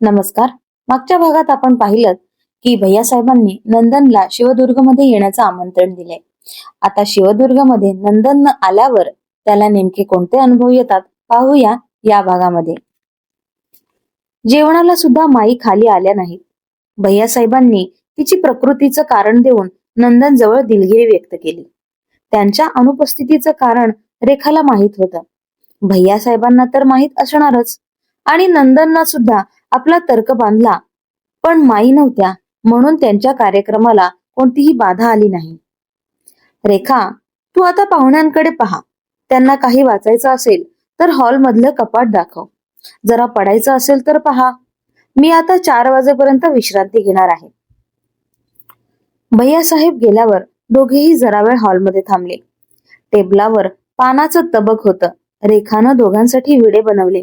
नमस्कार. मागच्या भागात आपण पाहिलं की भैयासाहेबांनी नंदनला शिवदुर्गमध्ये येण्याचं आमंत्रण दिले आता शिवदुर्गमध्ये नंदन आल्यावर त्याला नेमके कोणते अनुभव येतात पाहूया या भागामध्ये. जेवणाला सुद्धा माई खाली आल्या नाहीत. भैयासाहेबांनी तिची प्रकृतीचं कारण देऊन नंदन जवळ दिलगिरी व्यक्त केली. त्यांच्या अनुपस्थितीचं कारण रेखाला माहीत होतं. भैयासाहेबांना तर माहीत असणारच. आणि नंदनना सुद्धा आपला तर्क बांधला. पण माई नव्हत्या म्हणून त्यांच्या कार्यक्रमाला कोणतीही बाधा आली नाही. रेखा तू आता पाहुण्यांकडे पहा. त्यांना काही वाचायचं असेल तर हॉलमधलं कपाट दाखव. जरा पडायचं असेल तर पहा. मी आता चार वाजेपर्यंत विश्रांती घेणार आहे. भैयासाहेब गेल्यावर दोघेही जरा वेळ हॉलमध्ये थांबले. टेबलावर पानाचं तबक होतं. रेखानं दोघांसाठी विडे बनवले.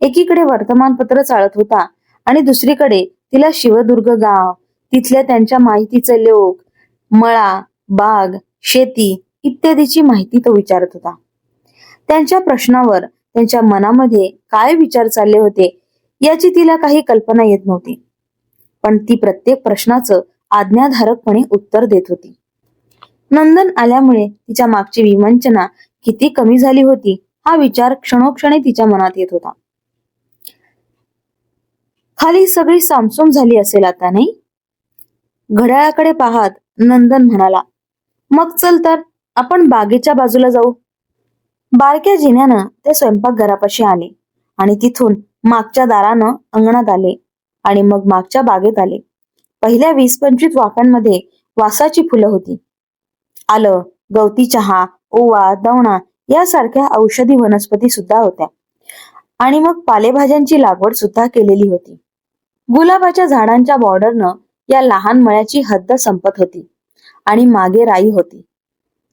एकीकडे वर्तमानपत्र चालत होता आणि दुसरीकडे तिला शिवदुर्ग गाव. तिथल्या त्यांच्या माहितीचे लोक मळा बाग शेती इत्यादीची माहिती तो विचारत होता. त्यांच्या प्रश्नावर त्यांच्या मनामध्ये काय विचार चालले होते याची तिला काही कल्पना येत नव्हती. पण ती प्रत्येक प्रश्नाचं आज्ञाधारकपणे उत्तर देत होती. नंदन आल्यामुळे तिच्या मागची विमंचना किती कमी झाली होती हा विचार क्षणोक्षणी तिच्या मनात येत होता. खाली सगळी सामसूम झाली असेल आता नाही? घड्याळाकडे पाहत नंदन म्हणाला मग चल तर आपण बागेच्या बाजूला जाऊ. बारक्या जिन्यानं ते स्वयंपाकघरापाशी आले आणि तिथून मागच्या दारानं अंगणात आले आणि मग मागच्या बागेत आले. पहिल्या वीस पंचवीस वाफ्यांमध्ये वासाची फुलं होती. आलं गवती चहा ओवा दवणा यासारख्या औषधी वनस्पती सुद्धा होत्या. आणि मग पालेभाज्यांची लागवड सुद्धा केलेली होती. गुलाबाच्या झाडांच्या बॉर्डरनं या लहान मळ्याची हद्द संपत होती आणि मागे राई होती.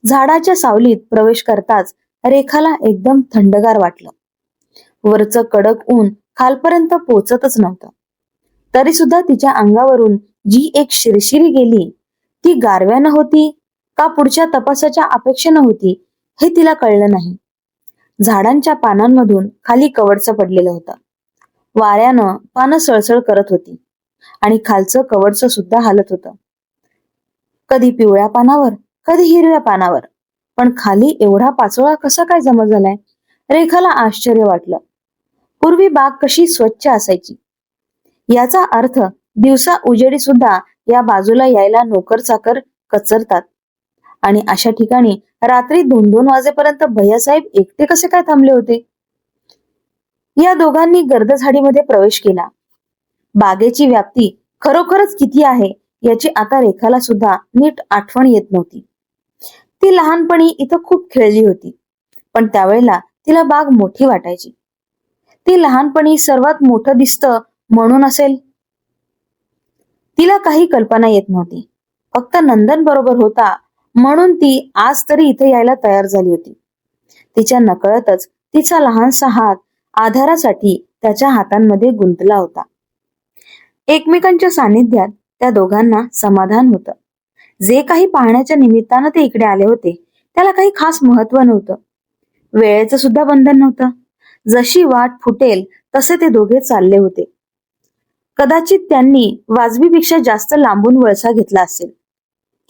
झाडाच्या सावलीत प्रवेश करताच रेखाला एकदम थंडगार वाटलं. वरचं कडक ऊन खालपर्यंत पोचतच नव्हतं. तरी सुद्धा तिच्या अंगावरून जी एक शिरशिरी गेली ती गारव्यानं होती का पुढच्या तपासाच्या अपेक्षेनं होती हे तिला कळलं नाही. झाडांच्या पानांमधून खाली कवडचं पडलेलं होतं. वाऱ्यानं पानं सळसळ करत होती. आणि खालचं कवडचं सुद्धा हालत होतं. कधी पिवळ्या पानावर कधी हिरव्या पानावर. पण खाली एवढा पाचोळा कसा काय जमा झालाय? रेखाला आश्चर्य वाटलं. पूर्वी बाग कशी स्वच्छ असायची? याचा अर्थ दिवसा उजेडी सुद्धा या बाजूला यायला नोकर चाकर कचरतात. आणि अशा ठिकाणी रात्री दोन दोन वाजेपर्यंत भैयासाहेब एकटे कसे काय थांबले होते? या दोघांनी गर्दझाडीमध्ये प्रवेश केला. बागेची व्याप्ती खरोखरच किती आहे याची आता रेखाला सुद्धा नीट आठवण येत नव्हती. ती लहानपणी इथं खूप खेळली होती पण त्यावेळेला तिला बाग मोठी वाटायची. ती लहानपणी सर्वात मोठं दिसतं म्हणून असेल? तिला काही कल्पना येत नव्हती. फक्त नंदन बरोबर होता म्हणून ती आज तरी इथे यायला तयार झाली होती. तिच्या नकळतच तिचा लहानसा हात आधारासाठी त्याच्या हातांमध्ये गुंतला होता. एकमेकांच्या सानिध्यात त्या दोघांना समाधान होतं. जे काही पाहण्याच्या निमित्तानं ते इकडे आले होते त्याला काही खास महत्त्व नव्हतं. वेळेचं सुद्धा बंधन नव्हतं. जशी वाट फुटेल तसे ते दोघे चालले होते. कदाचित त्यांनी वाजवीपेक्षा जास्त लांबून वळसा घेतला असेल.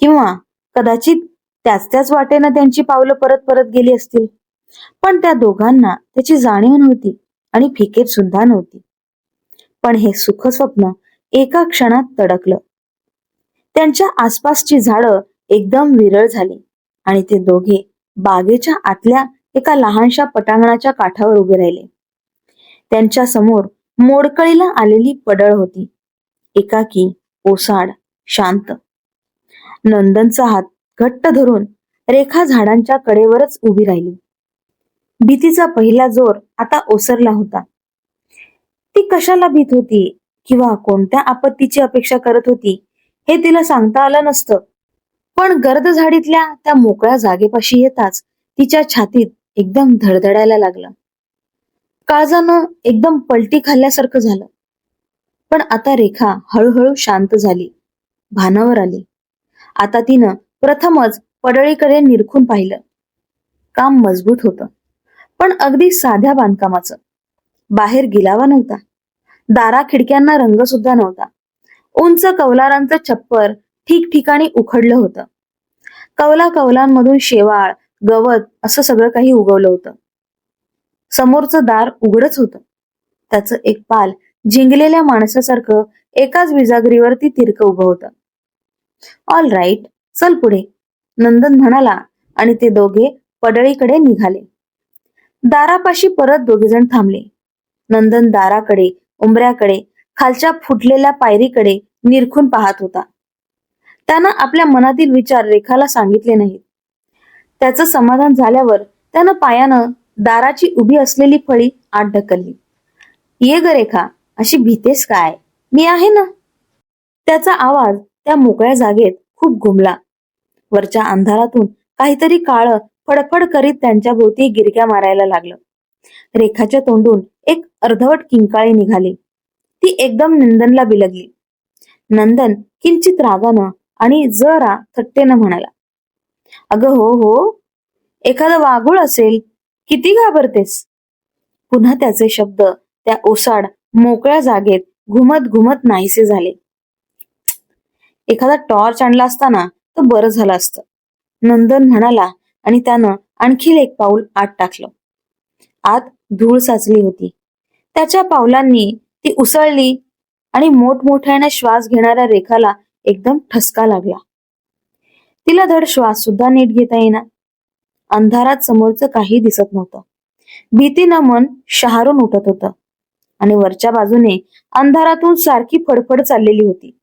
किंवा कदाचित त्याच त्याच वाटेनं त्यांची पावलं परत परत गेली असतील. पण त्या दोघांना त्याची जाणीव नव्हती आणि फिकेत सुद्धा नव्हती. पण हे सुख स्वप्न एका क्षणात तडकलं. त्यांच्या आसपासची झाडं एकदम विरळ झाली आणि ते दोघे बागेच्या आतल्या एका लहानशा पटांगणाच्या काठावर उभे राहिले. त्यांच्यासमोर मोडकळीला आलेली पडळ होती. एकाकी ओसाड शांत. नंदनचा हात घट्ट धरून रेखा झाडांच्या कडेवरच उभी राहिली. भीतीचा पहिला जोर आता ओसरला होता. ती कशाला भीत होती किंवा कोणत्या आपत्तीची अपेक्षा करत होती हे तिला सांगता आलं नसतं. पण गर्द झाडीतल्या त्या मोकळ्या जागेपाशी येताच तिच्या छातीत एकदम धडधडायला लागलं. काळजानं एकदम पलटी खाल्ल्यासारखं झालं. पण आता रेखा हळूहळू शांत झाली. भानावर आली. आता तिनं प्रथमच पडळीकडे निरखून पाहिलं. काम मजबूत होतं. पण अगदी साध्या बांधकामाचं. बाहेर गिलावा नव्हता. दारा खिडक्यांना रंग सुद्धा नव्हता. उंच कौलारांचं छप्पर ठिकठिकाणी उखडलं होतं. कौला कौलांमधून शेवाळ गवत असं सगळं काही उगवलं होतं. समोरचं दार उघडच होतं. त्याचं एक पाल जिंकलेल्या माणसासारखं एकाच विजागरीवरती तिरकं उभं होतं. ऑल राईट चल पुढे नंदन म्हणाला आणि ते दोघे पडळीकडे निघाले. दारापाशी परत दोघेजण थांबले. नंदन दाराकडे उंबऱ्याकडे खालच्या फुटलेल्या पायरीकडे निरखून पाहत होता. त्यानं आपल्या मनातील विचार रेखाला सांगितले नाहीत. त्याचं समाधान झाल्यावर त्यानं पायानं दाराची उभी असलेली फळी आत ढकलली. ये ग रेखा अशी भीतेस काय? मी आहे ना? त्याचा आवाज त्या मोकळ्या जागेत खूप घुमला. वरच्या अंधारातून काहीतरी काळ फडफड करीत त्यांच्या भोवती गिरक्या मारायला लागलं. रेखाच्या तोंडून एक अर्धवट किंकाळी निघाली. ती एकदम नंदनला बिलगली. नंदन किंचित रागानं आणि जरा थट्टेनं म्हणाला अगं हो हो एखादं वाघूळ असेल किती घाबरतेस? पुन्हा त्याचे शब्द त्या ओसाड मोकळ्या जागेत घुमत घुमत नाहीसे झाले. एखादा टॉर्च आणला असताना तर बरं झालं असतं. नंदन म्हणाला आणि त्यानं आणखी एक पाऊल आत टाकलं. आत धूळ साचली होती. त्याच्या पावलांनी ती उसळली आणि मोठमोठ्याने श्वास घेणाऱ्या रेखाला एकदम ठसका लागला. तिला धड श्वास सुद्धा नीट घेता येईना. अंधारात समोरचं काही दिसत नव्हतं. भीतीनं मन शहारून उठत होतं आणि वरच्या बाजूने अंधारातून सारखी फडफड चाललेली होती.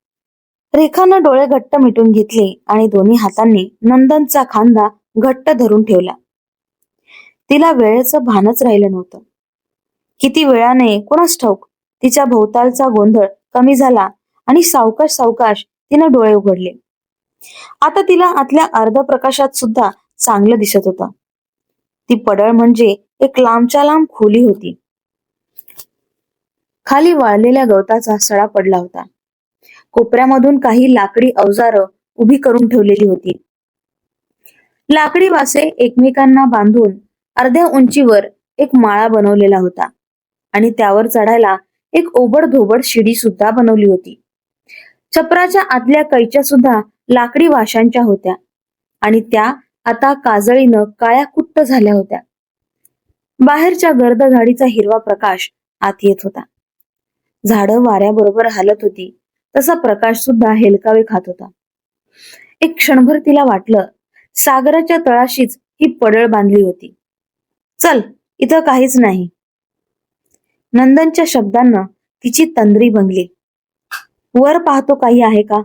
रेखानं डोळे घट्ट मिटून घेतले आणि दोन्ही हातांनी नंदनचा खांदा घट्ट धरून ठेवला. तिला वेळेचं भानच राहिलं नव्हतं. किती वेळाने कोणास ठाऊक तिच्या भोवतालचा गोंधळ कमी झाला आणि सावकाश सावकाश तिनं डोळे उघडले. आता तिला आतल्या अर्ध प्रकाशात सुद्धा चांगलं दिसत होता. ती पडळ म्हणजे एक लांबच्या लांब खोली होती. खाली वाळलेल्या गवताचा सडा पडला होता. कोपऱ्यामधून काही लाकडी अवजारं उभी करून ठेवलेली होती. लाकडी वासे एकमेकांना बांधून अर्ध्या उंचीवर एक माळा बनवलेला होता. आणि त्यावर चढायला एक ओबड धोबड शिडी सुद्धा बनवली होती. छपराच्या आतल्या कैच्या सुद्धा लाकडी वाशांच्या होत्या. आणि त्या आता काजळीनं काळ्या कुट्ट झाल्या होत्या. बाहेरच्या गर्द झाडीचा हिरवा प्रकाश आत येत होता. झाडं वाऱ्याबरोबर हालत होती. तसा प्रकाश सुद्धा हेलकावे खात होता. एक क्षणभर तिला वाटलं सागराच्या तळाशीच ही पडळ बांधली होती. चल इथं काहीच नाही. नंदनच्या शब्दांना तिची तंद्री भंगली. वर पाहतो काही आहे का?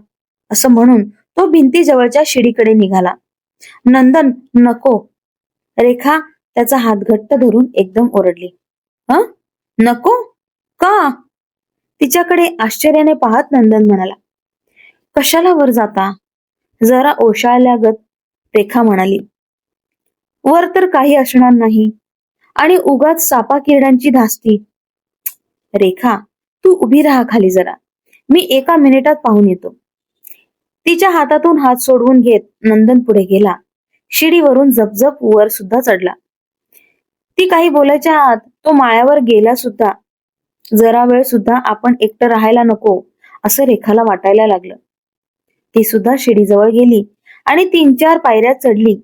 असं म्हणून तो भिंतीजवळच्या शिडीकडे निघाला. नंदन नको. रेखा त्याचा हात घट्ट धरून एकदम ओरडली. ह? नको? का? तिच्याकडे आश्चर्याने पाहत नंदन म्हणाला. कशाला वर जाता? जरा ओशाळल्यागत रेखा म्हणाली. वर तर काही असणार नाही. आणि उगाच सापा किरणांची धास्ती. रेखा तू उभी राहा खाली जरा. मी एका मिनिटात पाहून येतो. तिच्या हातातून हात सोडवून घेत नंदन पुढे गेला. शिडीवरून जपजप वर सुद्धा चढला. ती काही बोलायच्या आत तो माळ्यावर गेला सुद्धा. जरा वेळ सुद्धा आपण एकटं राहायला नको असं रेखाला वाटायला लागलं. ती सुद्धा शिडीजवळ गेली. आणि तीन चार पायऱ्या चढली.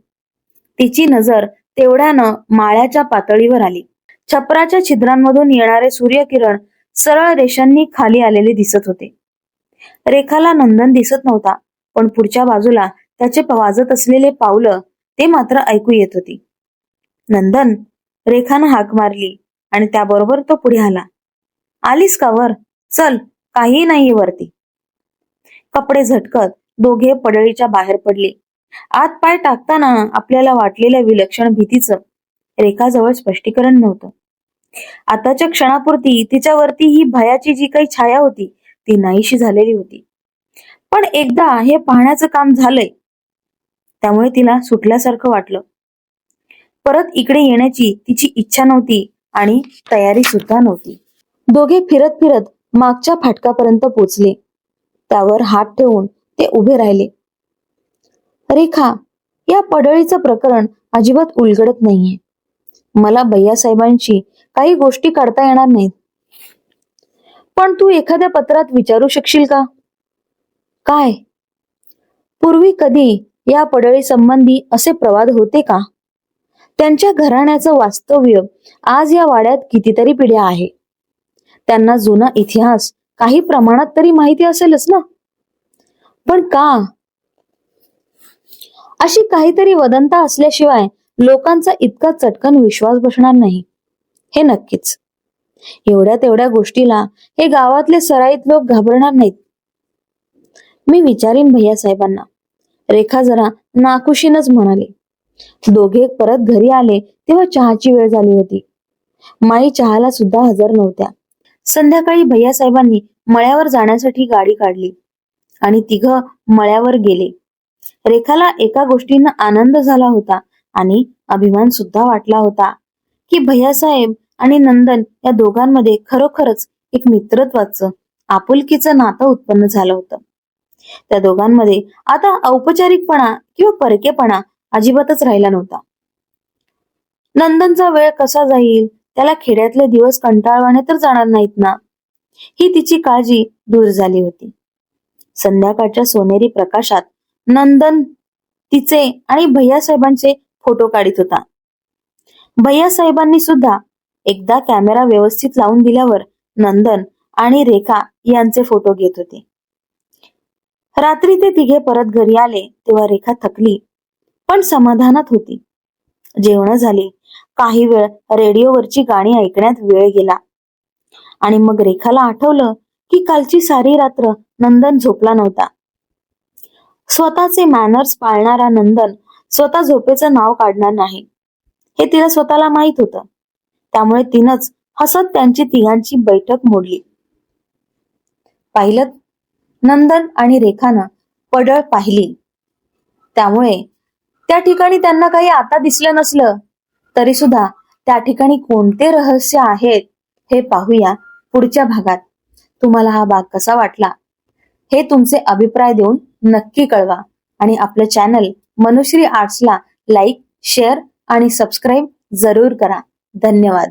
तिची नजर तेवढ्यानं माळ्याच्या पातळीवर आली. छपराच्या छिद्रांमधून येणारे सूर्यकिरण सरळ रेषांनी खाली आलेले दिसत होते. रेखाला नंदन दिसत नव्हता पण पुढच्या बाजूला त्याचे वाजत असलेले पावलं ते मात्र ऐकू येत होती. नंदन रेखानं हाक मारली आणि त्याबरोबर तो पुढे आला. आलीस का वर? चल काही नाहीये वरती. कपडे झटकत दोघे पडळीच्या बाहेर पडले. आत पाय टाकताना आपल्याला वाटलेल्या विलक्षण भीतीचं रेखाजवळ स्पष्टीकरण नव्हतं. आताच्या क्षणापुरती तिच्यावरती ही भयाची जी काही छाया होती ती नाहीशी झालेली होती. पण एकदा हे पाहण्याचं काम झालंय. त्यामुळे तिला सुटल्यासारखं वाटलं. परत इकडे येण्याची तिची इच्छा नव्हती आणि तयारी सुद्धा नव्हती. दोघे फिरत फिरत मागच्या फाटकापर्यंत पोचले. त्यावर हात ठेवून ते उभे राहिले. रेखा या पडळीचं प्रकरण अजिबात उलगडत नाहीये. मला भैयासाहेबांशी काही गोष्टी काढता येणार नाहीत. पण तू एखाद्या पत्रात विचारू शकशील का? काय? पूर्वी कधी या पडळी संबंधी असे प्रवाद होते का? त्यांच्या घराण्याचं वास्तव्य आज या वाड्यात कितीतरी पिढ्या आहे. त्यांना जुना इतिहास काही प्रमाणात तरी माहिती असेलच ना? पण का? अशी काहीतरी वदंता असल्याशिवाय लोकांचा इतका चटकन विश्वास बसणार नाही. हे नक्कीच. एवढ्या तेवढ्या गोष्टीला हे गावातले सराईत लोक घाबरणार नाहीत. मी विचारीन भैया साहेबांना. रेखा जरा नाकुशीनच म्हणाली. दोघे परत घरी आले तेव्हा चहाची वेळ झाली होती. माई चहाला सुद्धा हजर नव्हत्या. संध्याकाळी भैया साहेबांनी मळ्यावर जाण्यासाठी गाडी काढली. आणि तिघ मळ्यावर गेले. रेखाला एका गोष्टीनं आनंद झाला होता आणि अभिमान सुद्धा वाटला होता की भैयासाहेब आणि नंदन या दोघांमध्ये खरोखरच एक मित्रत्वाचं आपुलकीचं नातं उत्पन्न झालं होतं. त्या दोघांमध्ये आता औपचारिकपणा किंवा परकेपणा अजिबातच राहिला नव्हता. नंदनचा वेळ कसा जाईल त्याला खेड्यातले दिवस कंटाळवाने तर जाणार नाहीत ना? ही तिची काळजी दूर झाली होती. संध्याकाळच्या सोनेरी प्रकाशात नंदन तिचे आणि भैयासाहेबांचे फोटो काढित होता. भैयासाहेबांनी सुद्धा एकदा कॅमेरा व्यवस्थित लावून दिल्यावर नंदन आणि रेखा यांचे फोटो घेत होते. रात्री ते तिघे परत घरी आले तेव्हा रेखा थकली पण समाधानात होती. जेवण झाली. काही वेळ रेडिओवरची गाणी ऐकण्यात वेळ गेला. आणि मग रेखाला आठवलं की कालची सारी रात्र नंदन झोपला नव्हता. स्वतःचे मॅनर्स पाळणारा नंदन स्वतः झोपेचं नाव काढणार नाही. हे तिला स्वतःला माहीत होतं. त्यामुळे तिनंच हसत त्यांची तिघांची बैठक मोडली. पाहिलं? नंदन आणि रेखानं पडळ पाहिली. त्यामुळे त्या ठिकाणी त्यांना काही आता दिसलं नसलं तरी सुद्धा त्या ठिकाणी कोणते रहस्य आहेत हे पाहूया पुढच्या भागात. तुम्हाला हा भाग कसा वाटला? हे तुमचे अभिप्राय देऊन नक्की कळवा. आणि आपलं चॅनल मनुश्री आर्ट्सला लाईक शेअर आणि सबस्क्राईब जरूर करा. धन्यवाद.